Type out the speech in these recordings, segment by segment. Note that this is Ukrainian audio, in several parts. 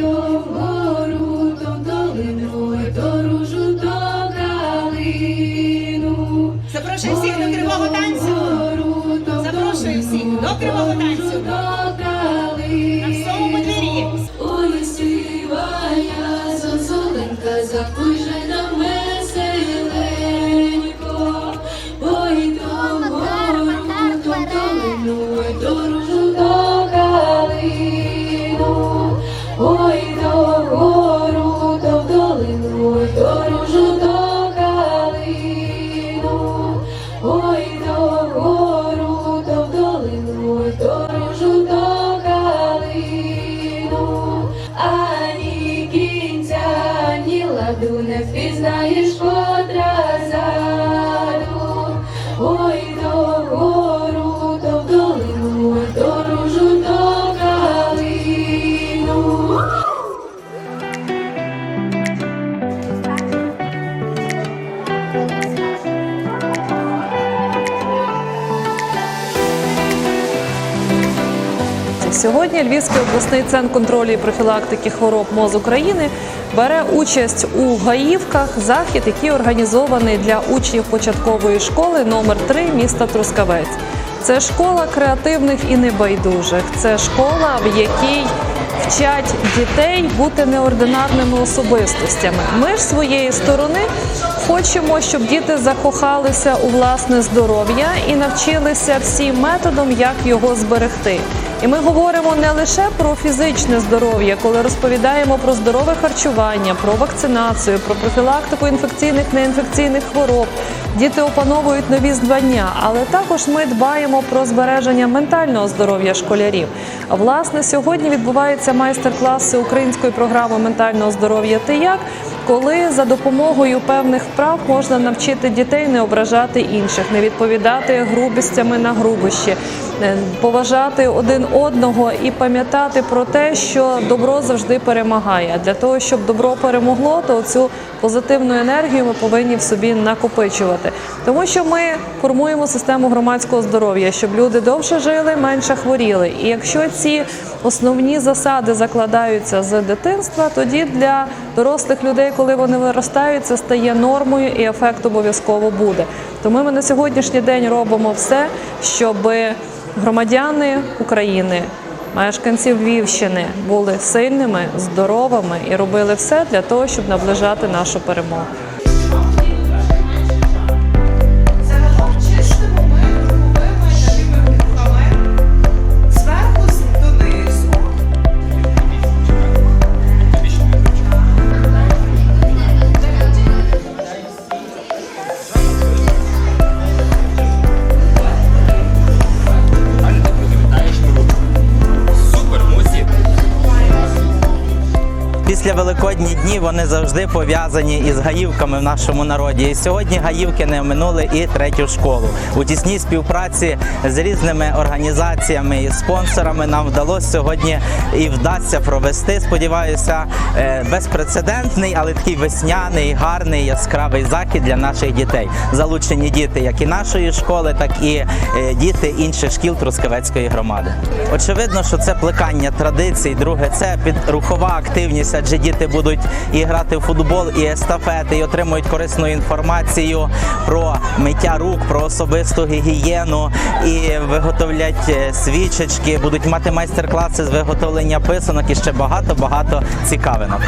то вгору, Сьогодні Львівський обласний центр контролю і профілактики хвороб МОЗ України бере участь у Гаївках, захід, який організований для учнів початкової школи номер 3 міста Трускавець. Це школа креативних і небайдужих. Це школа, в якій вчать дітей бути неординарними особистостями. Ми ж своєї сторони хочемо, щоб діти закохалися у власне здоров'я і навчилися всім методом, як його зберегти. І ми говоримо не лише про фізичне здоров'я, коли розповідаємо про здорове харчування, про вакцинацію, про профілактику інфекційних неінфекційних хвороб. Діти опановують нові звання, але також ми дбаємо про збереження ментального здоров'я школярів. Власне сьогодні відбуваються майстер-класи української програми ментального здоров'я «Ти як?», коли за допомогою певних вправ можна навчити дітей не ображати інших, не відповідати грубістями на грубощі, поважати один одного і пам'ятати про те, що добро завжди перемагає. Для того, щоб добро перемогло, то цю позитивну енергію ми повинні в собі накопичувати, тому що ми формуємо систему громадського здоров'я, щоб люди довше жили, менше хворіли. І якщо ці основні засади закладаються з дитинства, тоді для дорослих людей, коли вони виростають, це стає нормою і ефект обов'язково буде. Тому ми на сьогоднішній день робимо все, щоб громадяни України. Мешканці Львівщини були сильними, здоровими і робили все для того, щоб наближати нашу перемогу. with дні вони завжди пов'язані із гаївками в нашому народі. І сьогодні гаївки не оминули і третю школу. У тісній співпраці з різними організаціями і спонсорами нам вдалося сьогодні і вдасться провести. Сподіваюся, е, безпрецедентний, але такий весняний, гарний, яскравий захід для наших дітей. Залучені діти як і нашої школи, так і е, діти інших шкіл Трускавецької громади. Очевидно, що це плекання традицій. Друге, це підрухова активність, адже діти будуть і грати в футбол, і естафети, і отримують корисну інформацію про миття рук, про особисту гігієну, і виготовлять е, свічечки, будуть мати майстер-класи з виготовлення писанок і ще багато багато цікавинок.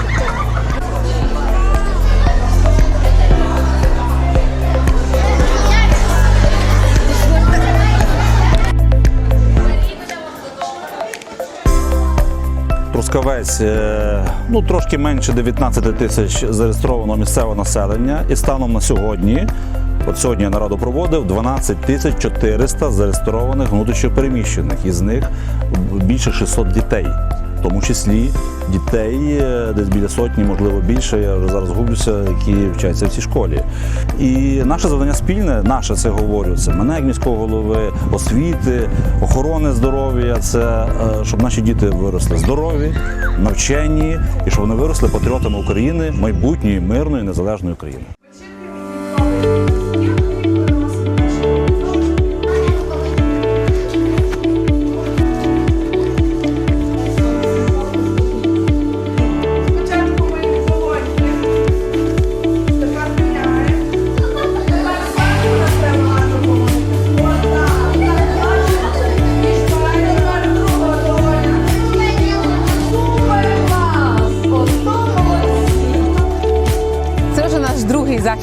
Трускавець е, ну трошки менше 19 тисяч зареєстрованого місцевого населення, і станом на сьогодні, от сьогодні я нараду проводив 12 тисяч 400 зареєстрованих внутрішньопереміщених, із них більше 600 дітей, тому числі дітей е, десь біля сотні, можливо більше. Я вже зараз гублюся, які вчаться в цій школі. І наше завдання спільне, наше це говорю, це мене як міського голови, освіти, охорони здоров'я. Це е, щоб наші діти виросли здорові, навчені і щоб вони виросли патріотами України, майбутньої мирної незалежної України.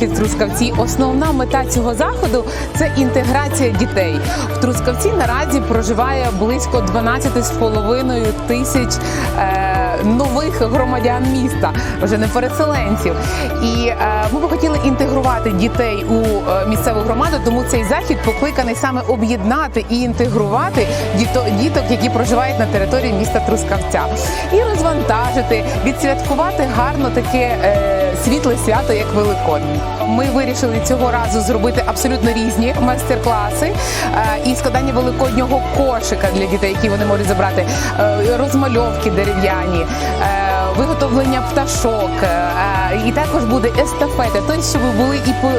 В Трускавці. Основна мета цього заходу це інтеграція дітей. В Трускавці наразі проживає близько 12,5 тисяч е, нових громадян міста, вже не переселенців. І е, ми би хотіли інтегрувати дітей у е, місцеву громаду, тому цей захід покликаний саме об'єднати і інтегрувати діто, діток, які проживають на території міста Трускавця, і розвантажити, відсвяткувати гарно таке е, світле свято, як великодні. Ми вирішили цього разу зробити абсолютно різні майстер-класи е, і складання великоднього кошика для дітей, які вони можуть забрати, е, розмальовки дерев'яні. Е, Виготовлення пташок е, і також буде естафета, тобто, щоб були і по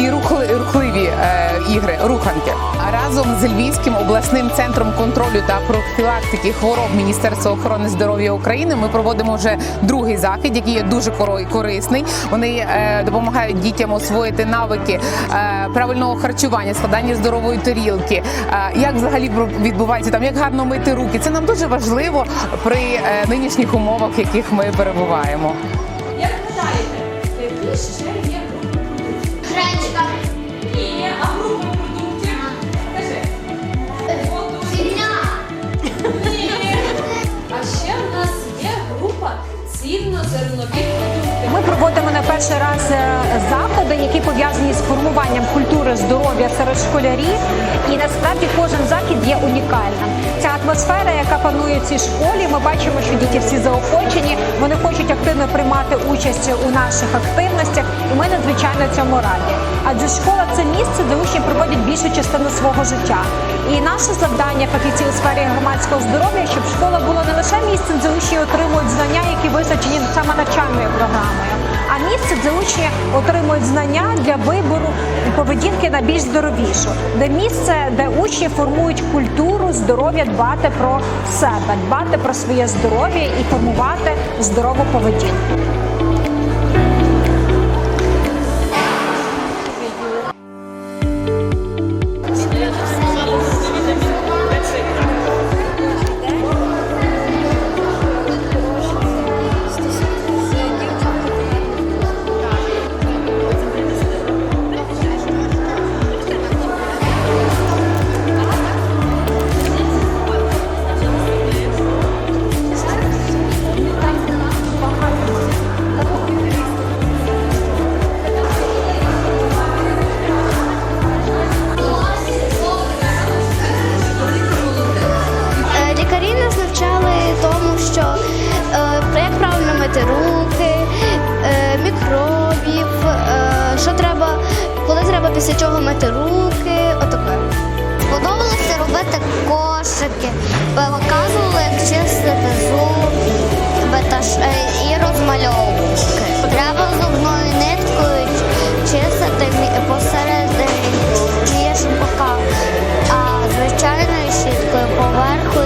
і рухли- рухливі е, ігри, руханки. А разом з Львівським обласним центром контролю та профілактики хвороб Міністерства охорони здоров'я України ми проводимо вже другий захід, який є дуже корисний. Вони е, допомагають дітям освоїти навики е, правильного харчування, складання здорової тарілки, е, як взагалі відбувається там, як гарно мити руки. Це нам дуже важливо при е, нинішніх умовах, яких ми перебуваємо. Як гадаєте, які ще є групи продуктів? Гречка. Ні, а група продуктів? Скажи. Ні. А ще в нас є група цільнозернові продукти. Ми проводимо на перший раз е, заходи, які пов'язані з формуванням культури здоров'я серед школярів. І насправді кожен захід є унікальним. Ця атмосфера, яка панує в цій школі, ми бачимо, що діти всі заохочені, вони хочуть активно приймати участь у наших активностях, і ми надзвичайно цьому раді. Адже школа це місце, де учні проводять більшу частину свого життя. І наше завдання фахівців у сфері громадського здоров'я, щоб школа була не лише місцем, де учні отримують знання, які визначені саме навчальною програмою, місце, де учні отримують знання для вибору поведінки на більш здоровішу, де місце, де учні формують культуру здоров'я, дбати про себе, дбати про своє здоров'я і формувати здорову поведінку. Після чого мити руки. Отаке. Сподобалося робити кошики, показували, як чистити зуби та е, і розмальовки. Треба зубною ниткою чистити посередині між боками, а звичайною щіткою поверху